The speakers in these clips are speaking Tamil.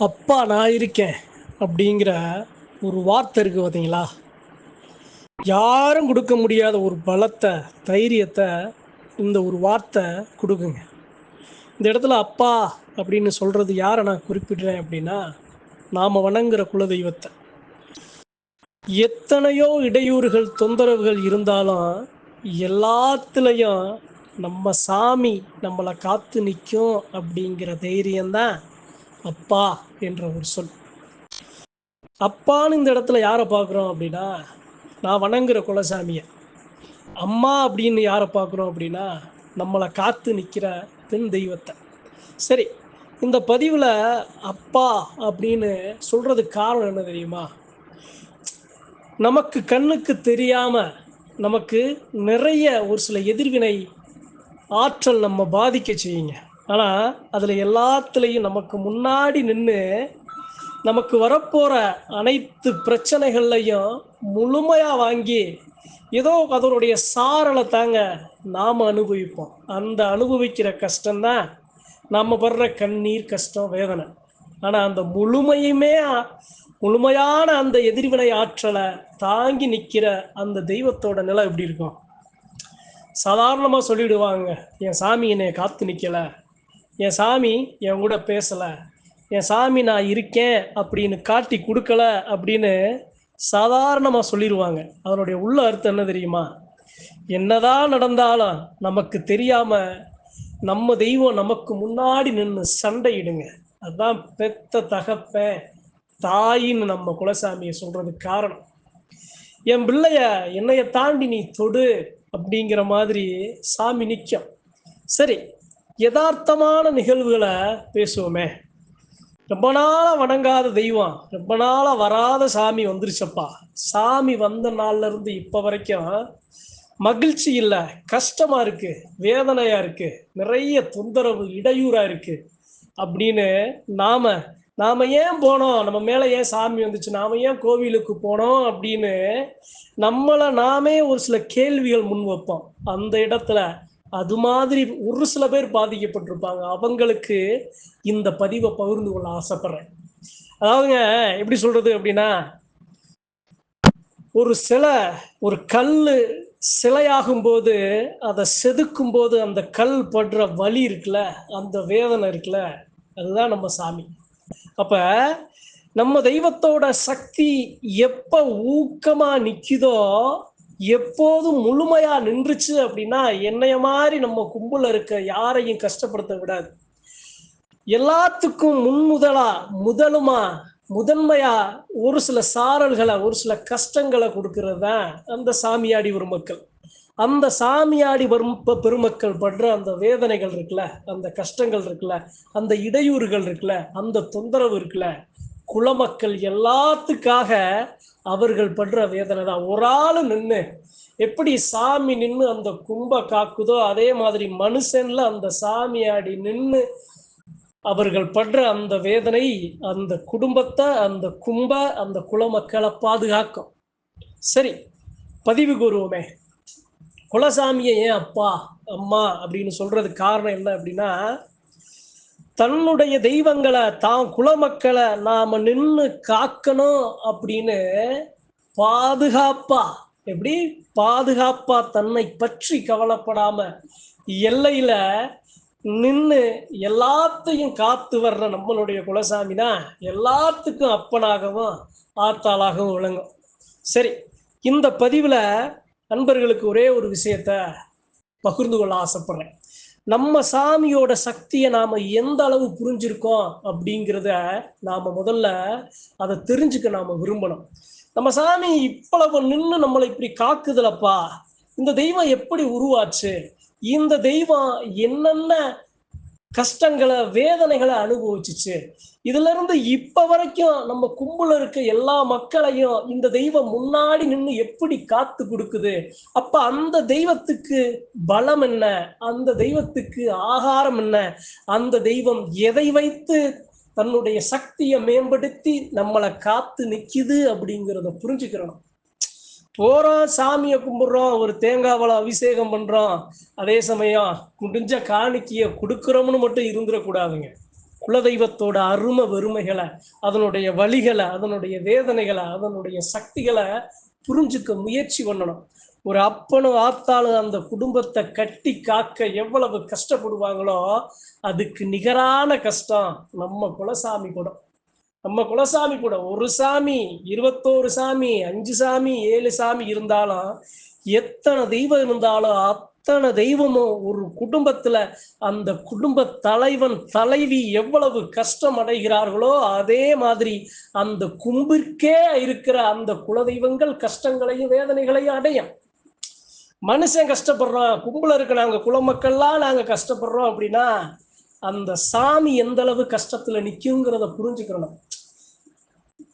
அப்பா நான் இருக்கேன் அப்படிங்கிற ஒரு வார்த்தை இருக்குது பார்த்தீங்களா? யாரும் கொடுக்க முடியாத ஒரு பலத்தை தைரியத்தை இந்த ஒரு வார்த்தை கொடுக்குங்க. இந்த இடத்துல அப்பா அப்படின்னு சொல்கிறது யாரை நான் குறிப்பிடுறேன் அப்படின்னா நாம் வணங்குற குலதெய்வத்தை. எத்தனையோ இடையூறுகள் தொந்தரவுகள் இருந்தாலும் எல்லாத்துலேயும் நம்ம சாமி நம்மளை காத்து நிற்கும் அப்படிங்கிற தைரியம்தான் அப்பா என்ற ஒரு சொல். அப்பான்னு இந்த இடத்துல யாரை பார்க்குறோம் அப்படின்னா நான் வணங்குற குலசாமியை. அம்மா அப்படின்னு யாரை பார்க்குறோம் அப்படின்னா நம்மளை காத்து நிற்கிற பெண் தெய்வத்தை. சரி இந்த பதிவில் அப்பா அப்படின்னு சொல்கிறதுக்கு காரணம் என்ன தெரியுமா? நமக்கு கண்ணுக்கு தெரியாமல் நமக்கு நிறைய ஒரு சில எதிர்வினை ஆற்றல் நம்ம பாதிக்க செய்யுங்க. ஆனால் அதில் எல்லாத்துலேயும் நமக்கு முன்னாடி நின்று நமக்கு வரப்போகிற அனைத்து பிரச்சனைகள்லையும் முழுமையாக வாங்கி ஏதோ அதனுடைய சாரலை தாங்க நாம் அனுபவிப்போம். அந்த அனுபவிக்கிற கஷ்டம்தான் நம்ம படுற கண்ணீர் கஷ்டம் வேதனை. ஆனால் அந்த முழுமையுமே முழுமையான அந்த எதிர்வினை ஆற்றலை தாங்கி நிற்கிற அந்த தெய்வத்தோட நிலை எப்படி இருக்கும்? சாதாரணமாக சொல்லிடுவாங்க என் சாமி என்னை காத்து நிற்கலை என் சாமி என் கூட பேசலை. என் சாமி நான் இருக்கேன் அப்படின்னு காட்டி கொடுக்கல அப்படின்னு சாதாரணமாக சொல்லிடுவாங்க அதனுடைய உள்ள அர்த்தம் என்ன தெரியுமா? என்னதான் நடந்தாலும் நமக்கு தெரியாமல் நம்ம தெய்வம் நமக்கு முன்னாடி நின்று சண்டையிடுங்க. அதுதான் பெத்த தகப்பேன் தாயின்னு நம்ம குலசாமியை சொல்கிறதுக்கு காரணம். என் பிள்ளைய என்னைய தாண்டி நீ தொடு அப்படிங்கிற மாதிரி சாமி நிற்கும் சரி யதார்த்தமான நிகழ்வுகளை பேசுவோமே. ரொம்ப நாளாக வணங்காத தெய்வம் ரொம்ப நாளாக வராத சாமி வந்துருச்சப்பா. சாமி வந்த நாள்ல இருந்து இப்போ வரைக்கும் மகிழ்ச்சி இல்லை கஷ்டமாக இருக்கு வேதனையாக இருக்குது நிறைய தொந்தரவு இடையூறாக இருக்குது அப்படின்னு நாம் நாம ஏன் போனோம்? நம்ம மேலே ஏன் சாமி வந்துச்சு? நாம் ஏன் கோவிலுக்கு போனோம்? அப்படின்னு நம்மளை நாமே ஒரு சில கேள்விகள் முன் வைப்போம். அந்த இடத்துல அது மாதிரி ஒரு சில பேர் பாதிக்கப்பட்டிருப்பாங்க. அவங்களுக்கு இந்த பதிவை பகிர்ந்து கொள்ள ஆசைப்படுறேன். அதாவதுங்க எப்படி சொல்றது அப்படின்னா ஒரு சிலை ஒரு கல் சிலையாகும் போது அதை செதுக்கும் போது அந்த கல் படுற வலி இருக்குல்ல அந்த வேதனை இருக்குல்ல அதுதான் நம்ம சாமி. அப்ப நம்ம தெய்வத்தோட சக்தி எப்ப ஊக்கமா நிக்குதோ எப்போதும் முழுமையா நின்றுச்சு அப்படின்னா என்னைய மாதிரி நம்ம கும்பல இருக்க யாரையும் கஷ்டப்படுத்த விடாது. எல்லாத்துக்கும் முன்முதலா முதலுமா முதன்மையா ஒரு சில சாரல்களை ஒரு சில கஷ்டங்களை கொடுக்கறது தான் அந்த சாமியாடி பெருமக்கள். மக்கள் அந்த சாமியாடி வரும் பெருமக்கள் படுற அந்த வேதனைகள் இருக்குல்ல அந்த கஷ்டங்கள் இருக்குல்ல அந்த இடையூறுகள் இருக்குல்ல அந்த தொந்தரவு இருக்குல்ல குலமக்கள் எல்லாத்துக்காக அவர்கள் படுற வேதனை தான். ஒரு ஆள் நின்று எப்படி சாமி நின்று அந்த கும்ப காக்குதோ அதே மாதிரி மனுஷன்ல அந்த சாமியாடி நின்று அவர்கள் படுற அந்த வேதனை அந்த குடும்பத்தை அந்த கும்ப அந்த குலமக்களை பாதுகாக்கும். சரி பதிவு கூறுவோமே. குலசாமியை ஏன் அப்பா அம்மா அப்படின்னு சொல்றதுக்கு காரணம் என்ன அப்படின்னா தன்னுடைய தெய்வங்களை தான் குலமக்களை நாம நின்று காக்கணும் அப்படின்னு பாதுகாப்பா எப்படி? பாதுகாப்பா தன்னை பற்றி கவலைப்படாம எல்லையில நின்று எல்லாத்தையும் காத்து வர்ற நம்மளுடைய குலசாமி தான் எல்லாத்துக்கும் அப்பனாகவும் ஆத்தாளாகவும் விளங்கும். சரி இந்த பதிவில் நண்பர்களுக்கு ஒரே ஒரு விஷயத்த பகிர்ந்து கொள்ள ஆசைப்படுறேன். நம்ம சாமியோட சக்தியை நாம எந்த அளவு புரிஞ்சிருக்கோம் அப்படிங்கிறத நாம முதல்ல அதை தெரிஞ்சுக்க நாம விரும்பணும். நம்ம சாமி இவ்வளவு நின்று நம்மளை இப்படி காக்குதுலப்பா. இந்த தெய்வம் எப்படி உருவாச்சு? இந்த தெய்வம் என்னென்ன கஷ்டங்களை வேதனைகளை அனுபவிச்சுச்சு. இதுல இருந்து இப்ப வரைக்கும் நம்ம கும்பல இருக்க எல்லா மக்களையும் இந்த தெய்வம் முன்னாடி நின்று எப்படி காத்து கொடுக்குது? அப்ப அந்த தெய்வத்துக்கு பலம் என்ன? அந்த தெய்வத்துக்கு ஆகாரம் என்ன? அந்த தெய்வம் எதை வைத்து தன்னுடைய சக்தியை மேம்படுத்தி நம்மளை காத்து நிக்குது அப்படிங்கிறத புரிஞ்சுக்கிறோம் போறோம் சாமியை கும்பிடுறோம் ஒரு தேங்காவில் அபிஷேகம் பண்றோம் அதே சமயம் முடிஞ்ச காணிக்கைய கொடுக்குறோம்னு மட்டும் இருந்துடக்கூடாதுங்க. குலதெய்வத்தோட அருமை வெறுமைகளை அதனுடைய வழிகளை அதனுடைய வேதனைகளை அதனுடைய சக்திகளை புரிஞ்சுக்க முயற்சி பண்ணணும். ஒரு அப்பனும் ஆத்தாலும் அந்த குடும்பத்தை கட்டி காக்க எவ்வளவு கஷ்டப்படுவாங்களோ அதுக்கு நிகரான கஷ்டம் நம்ம குலசாமி கூட நம்ம குலசாமி கூட ஒரு சாமி இருபத்தோரு சாமி அஞ்சு சாமி ஏழு சாமி இருந்தாலும் எத்தனை தெய்வம் இருந்தாலும் அத்தனை தெய்வமும் ஒரு குடும்பத்துல அந்த குடும்ப தலைவன் தலைவி எவ்வளவு கஷ்டம் அடைகிறார்களோ அதே மாதிரி அந்த கும்பிற்கே இருக்கிற அந்த குலதெய்வங்கள் கஷ்டங்களையும் வேதனைகளையும் அடையும். மனுஷன் கஷ்டப்படுறோம் கும்பல இருக்க நாங்க குலமக்கள்லாம் நாங்க கஷ்டப்படுறோம் அப்படின்னா அந்த சாமி எந்த அளவு கஷ்டத்துல நிக்குங்கிறத புரிஞ்சுக்கிறணும்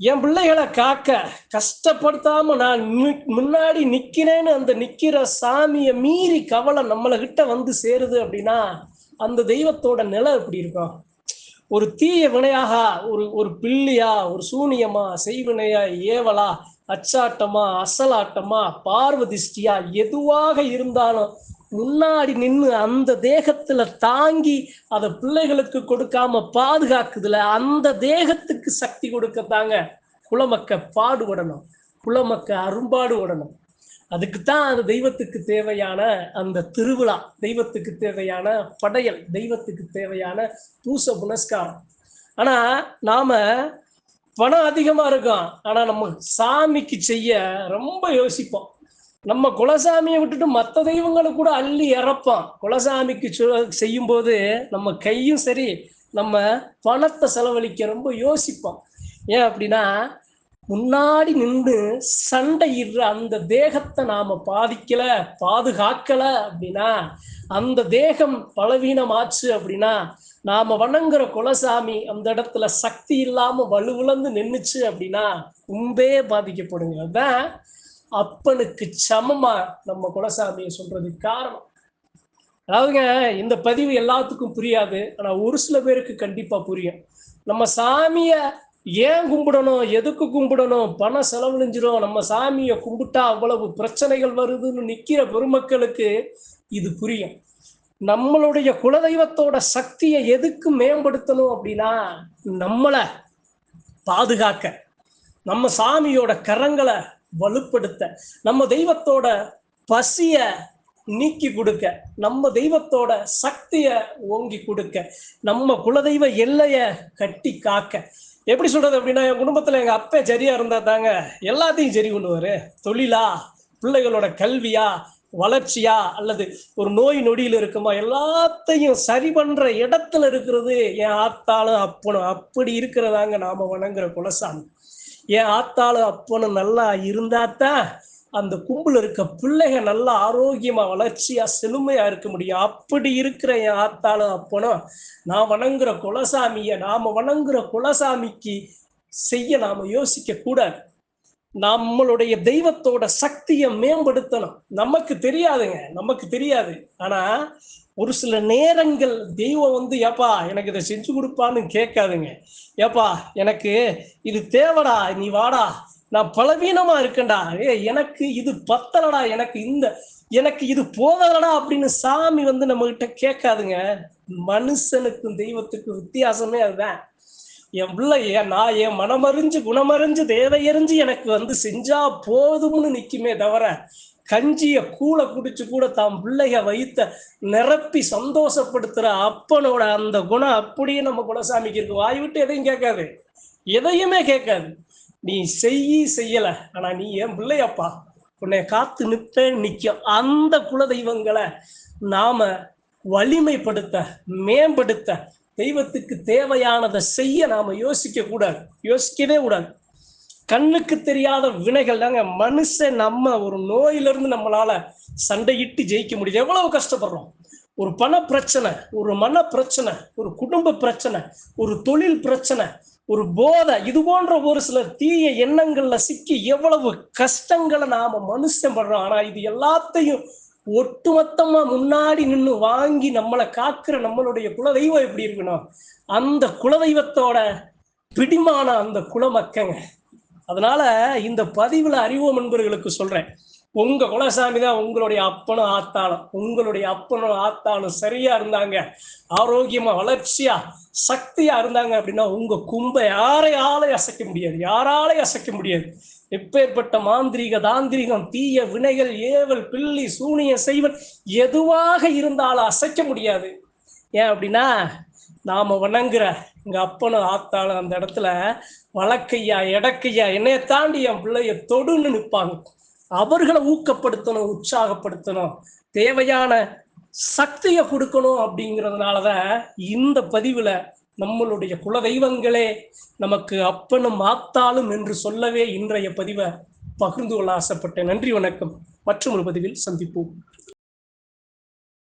என் பிள்ளைகளை காக்க கஷ்டப்படுத்தாம நான் முன்னாடி நிக்கிறேன்னு அந்த நிக்கிற சாமியை மீறி கவலை நம்மள கிட்ட வந்து சேருது அப்படின்னா அந்த தெய்வத்தோட நிலை எப்படி இருக்கும்? ஒரு தீய வினையாக ஒரு ஒரு பில்லியா ஒரு சூனியமா செய்வினையா ஏவலா அச்சாட்டமா அசலாட்டமா பார்வதிஷ்டியா எதுவாக இருந்தாலும் முன்னாடி நின்று அந்த தேகத்துல தாங்கி அதை பிள்ளைகளுக்கு கொடுக்காம பாதுகாக்குதுல அந்த தேகத்துக்கு சக்தி கொடுக்க தாங்க குலமக்க பாடுபடணும் குலமக்க அரும்பாடுபடணும். அதுக்குத்தான் அந்த தெய்வத்துக்கு தேவையான அந்த திருவிழா தெய்வத்துக்கு தேவையான படையல் தெய்வத்துக்கு தேவையான பூச புனஸ்காரம். ஆனா நாம பணம் அதிகமா இருக்கும். ஆனா நம்ம சாமிக்கு செய்ய ரொம்ப யோசிப்போம். நம்ம குலசாமியை விட்டுட்டு மற்ற தெய்வங்களை கூட அள்ளி இறப்போம் குலசாமிக்கு செய்யும் போது நம்ம கையும் சரி நம்ம பணத்தை செலவழிக்க ரொம்ப யோசிப்போம் ஏன் அப்படின்னா முன்னாடி நின்று சண்டையிடுற அந்த தேகத்தை நாம பாதிக்கல பாதுகாக்கல அப்படின்னா அந்த தேகம் பலவீனமாச்சு அப்படின்னா நாம வணங்குற குலசாமி அந்த இடத்துல சக்தி இல்லாம வலுவிழந்து நின்னுச்சு அப்படின்னா உம்பே பாதிக்கப்படுங்க. அதான் அப்பனுக்கு சமமா நம்ம குலசாமியை சொல்றதுக்கு காரணம். அதாவதுங்க இந்த பதிவு எல்லாத்துக்கும் புரியாது. ஆனா ஒரு சில பேருக்கு கண்டிப்பா புரியும். நம்ம சாமிய ஏன் கும்பிடணும்? எதுக்கு கும்பிடணும்? பணம் செலவழிஞ்சிடும் நம்ம சாமியை கும்பிட்டா அவ்வளவு பிரச்சனைகள் வருதுன்னு நிக்கிற பெருமக்களுக்கு இது புரியும். நம்மளுடைய குலதெய்வத்தோட சக்தியை எதுக்கு மேம்படுத்தணும் அப்படின்னா நம்மளை பாதுகாக்க நம்ம சாமியோட கரங்களை வலுப்படுத்த. நம்ம தெய்வத்தோட பசிய நீக்கி கொடுக்க. நம்ம தெய்வத்தோட சக்திய ஓங்கி கொடுக்க. நம்ம குலதெய்வ எல்லைய கட்டி காக்க. எப்படி சொல்றது அப்படின்னா என் குடும்பத்துல எங்க அப்பா சரியா இருந்தா தாங்க எல்லாத்தையும் சரி பண்ணுவாரு. தொழிலா பிள்ளைகளோட கல்வியா வளர்ச்சியா அல்லது ஒரு நோய் நொடியில் இருக்குமா எல்லாத்தையும் சரி பண்ற இடத்துல இருக்கிறது என் ஆத்தாலும் அப்பனும். அப்படி இருக்கிறதாங்க நாம வணங்குற குலசாமி. என் ஆத்தாலும் அப்பனும் நல்லா இருந்தாத்தான் அந்த கும்பல் இருக்க பிள்ளைங்க நல்லா ஆரோக்கியமா வளர்ச்சியா செழுமையா இருக்க முடியும். அப்படி இருக்கிற என் ஆத்தாளும் அப்பனும் நான் வணங்குற குலசாமிய நாம வணங்குற குலசாமிக்கு செய்ய நாம யோசிக்க கூடாது. நம்மளுடைய தெய்வத்தோட சக்தியை மேம்படுத்தணும். நமக்கு தெரியாதுங்க. நமக்கு தெரியாது. ஆனா ஒரு சில நேரங்கள் தெய்வம் வந்து ஏப்பா எனக்கு இதை செஞ்சு கொடுப்பான்னு கேட்காதுங்க. ஏப்பா எனக்கு இது தேவடா நீ வாடா. நான் பலவீனமா இருக்கேன்டா. ஏ எனக்கு இது பத்தலடா. எனக்கு இந்த எனக்கு இது போதலடா அப்படின்னு சாமி வந்து நம்ம கிட்ட கேட்காதுங்க. மனுஷனுக்கும் தெய்வத்துக்கும் வித்தியாசமே அதுதான். என் பிள்ளைய நான் என் மனமறிஞ்சு குணமறிஞ்சு தேவையறிஞ்சு எனக்கு வந்து செஞ்சா போதும்னு நிற்குமே தவிர கஞ்சிய கூழ குடிச்சு கூட தாம் பிள்ளைய வைத்த நிரப்பி சந்தோஷப்படுத்துற அப்பனோட அந்த குணம் அப்படியே நம்ம குணசாமிக்கு இருக்கு. வாய் விட்டு எதையும் கேட்காது. எதையுமே கேட்காது. நீ செய்யி செய்யல. ஆனா நீ என் பிள்ளையப்பா. உன்னை காத்து நிற்பேன் நிற்கும் அந்த குல தெய்வங்களை நாம வலிமைப்படுத்த மேம்படுத்த தெய்வத்துக்கு தேவையானதை செய்ய நாம யோசிக்க கூடாது. யோசிக்கவே கூடாது. கண்ணுக்கு தெரியாத வினைகள் தாங்க. மனுஷன் நம்ம ஒரு நோயிலிருந்து நம்மளால சண்டையிட்டு ஜெயிக்க முடியுது. எவ்வளவு கஷ்டப்படுறோம்? ஒரு பண பிரச்சனை ஒரு மன பிரச்சனை ஒரு குடும்ப பிரச்சனை ஒரு தொழில் பிரச்சனை ஒரு போதை இது போன்ற ஒரு சில தீய எண்ணங்கள்ல சிக்கி எவ்வளவு கஷ்டங்களை நாம மனுஷன் படுறோம். ஆனா இது எல்லாத்தையும் ஒட்டுமொத்தமா முன்னாடி நின்று வாங்கி நம்மளை காக்குற நம்மளுடைய குலதெய்வம் எப்படி இருக்கணும் அந்த குலதெய்வத்தோட பிடிமான அந்த குலமக்கங்க. அதனால இந்த பதிவுல அறிவோம் நண்பர்களுக்கு சொல்றேன். உங்க குலசாமி தான் உங்களுடைய அப்பனும் ஆத்தாளும். உங்களுடைய அப்பனும் ஆத்தாளும் சரியா இருந்தாங்க. ஆரோக்கியமா வளர்ச்சியா சக்தியா இருந்தாங்க அப்படின்னா உங்க கும்பை யாரையாலே அசைக்க முடியாது. யாராலையும் அசைக்க முடியாது. எப்பேற்பட்ட மாந்திரீக தாந்திரிகம் தீய வினைகள் ஏவல் பில்லி சூனிய செய்வன் எதுவாக இருந்தாலும் அசைக்க முடியாது. ஏன் அப்படின்னா நாம வணங்குற எங்க அப்பனும் ஆத்தாலும் அந்த இடத்துல வழக்கையா எடக்கையா என்னைய தாண்டி என் பிள்ளைய தொடுன்னு நிற்பாங்க அவர்களை ஊக்கப்படுத்தணும் உற்சாகப்படுத்தணும். தேவையான சக்தியை கொடுக்கணும் அப்படிங்கிறதுனாலதான் இந்த பதிவில் நம்மளுடைய குலதெய்வங்களே நமக்கு அப்பனும் மாத்தாலும் என்று சொல்லவே இன்றைய பதிவை பகிர்ந்து கொள்ள ஆசைப்பட்டேன். நன்றி வணக்கம். மற்றும் ஒரு பதிவில் சந்திப்போம்.